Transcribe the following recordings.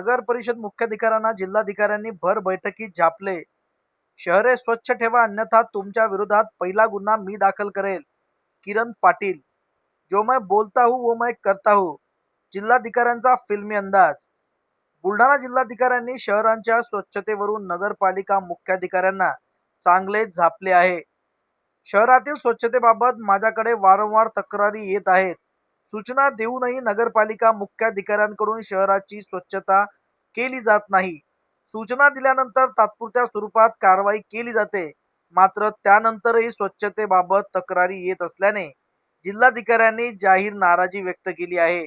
नगर परिषद मुख्याधिकाऱ्यांना जिल्हाधिकाऱ्यांनी भर बैठकीत झापले शहरे स्वच्छ ठेवा अन्यथा तुमच्या विरोधात पहिला गुन्हा मी दाखल करेल. किरण पाटील जो मैं बोलता हूँ वो मैं करता हूँ. जिल्हाधिकाऱ्यांचा फिल्मी अंदाज. बुलढाणा जिल्हाधिकाऱ्यांनी शहरांच्या स्वच्छतेवरून नगरपालिका मुख्याधिकाऱ्यांना चांगले झापले आहे. शहरातील स्वच्छतेबाबत माझ्याकडे वारंवार तक्रारी येत आहेत. सूचना देऊनही नगरपालिका मुख्याधिकाऱ्यांकडून शहराची स्वच्छता केली जात नाही. सूचना दिल्यानंतर तात्पुरत्या स्वरूपात कारवाई केली जाते. मात्र त्यानंतरही स्वच्छतेबाबत तक्रारी येत असल्याने जिल्हाधिकाऱ्यांनी जाहीर नाराजी व्यक्त केली आहे.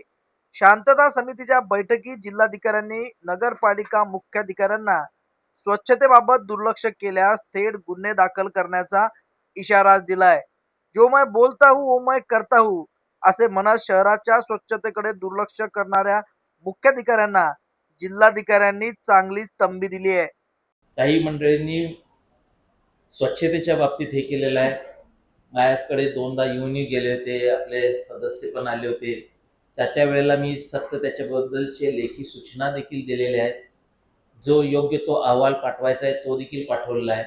शांतता समितीच्या बैठकीत जिल्हाधिकाऱ्यांनी नगरपालिका मुख्याधिकाऱ्यांना स्वच्छतेबाबत दुर्लक्ष केल्यास थेट गुन्हे दाखल करण्याचा इशारा दिलाय. जो मैं बोलता हूँ वो मैं करता हूँ. असे म्हणत शहराच्या स्वच्छतेकडे दुर्लक्ष करणाऱ्या मुख्याधिकाऱ्यांना जिल्हाधिकाऱ्यांनी चांगलीच तंबी दिली आहे. काही मंडळींनी स्वच्छतेच्या बाबतीत हे केलेलं आहे. माझ्याकडे दोनदा येऊनही गेले होते आपले सदस्य पण आले होते. त्या त्या वेळेला मी सक्त त्याच्याबद्दलचे लेखी सूचना देखील दिलेल्या आहेत. जो योग्य तो अहवाल पाठवायचा आहे तो देखील पाठवलेला आहे.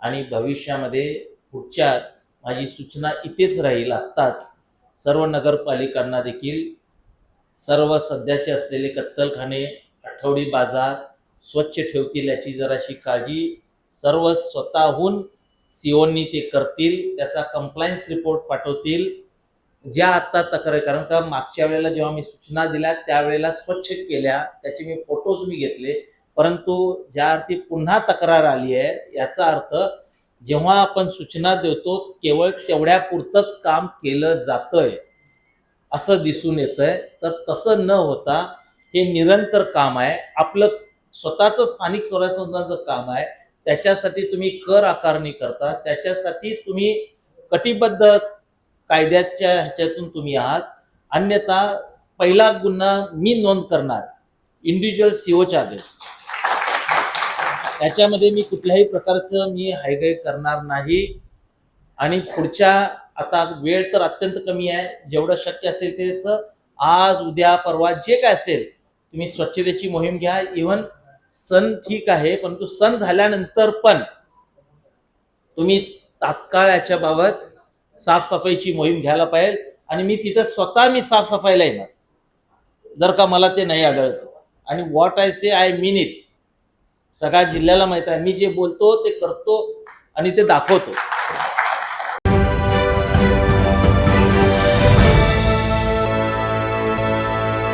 आणि भविष्यामध्ये पुढच्या माझी सूचना इथेच राहील आत्ताच. सर्व नगरपालिकांना देखील सर्व सध्याचे असलेले कत्तलखाने आठवडी बाजार स्वच्छ ठेवतील याची जराशी काळजी सर्व स्वतःहून सीओनी ते करतील त्याचा कंप्लायन्स रिपोर्ट पाठवतील. ज्या आत्ता तक्रार कारण का मागच्या वेळेला जेव्हा मी सूचना दिल्या त्यावेळेला स्वच्छ केल्या त्याचे मी फोटोज मी घेतले. परंतु ज्या अर्थी पुन्हा तक्रार आली आहे याचा अर्थ जेव्हा आपण सूचना देतो केवळ तेवढ्या पुरतंच काम केलं जातंय असं दिसून येतंय. तर तसं न होता हे निरंतर काम आहे. आपलं स्वतःचं स्थानिक स्वराज्य संस्थांचं काम आहे. त्याच्यासाठी तुम्ही कर आकारणी करता. त्याच्यासाठी तुम्ही कटिबद्ध कायद्याच्या ह्याच्यातून तुम्ही आहात. अन्यथा पहिला गुन्हा मी नोंद करणार. इंडिव्हिज्युअल सीओच्या चार्जेस त्याच्यामध्ये मी कुठल्याही प्रकारचं मी हायगाईड करणार नाही. आणि पुढच्या आता वेळ तर अत्यंत कमी आहे. जेवढं शक्य असेल ते आज उद्या परवा जे काय असेल तुम्ही स्वच्छतेची मोहीम घ्या. इव्हन सण ठीक आहे परंतु सण झाल्यानंतर पण तुम्ही तात्काळ याच्या बाबत साफसफाईची मोहीम घ्यायला पाहिजे. आणि मी तिथं स्वतः मी साफसफाईला येणार. जर का मला ते नाही आढळतं. आणि what I say I mean it सगळ्या जिल्ह्याला माहीत आहे. मी जे बोलतो ते करतो आणि ते दाखवतो.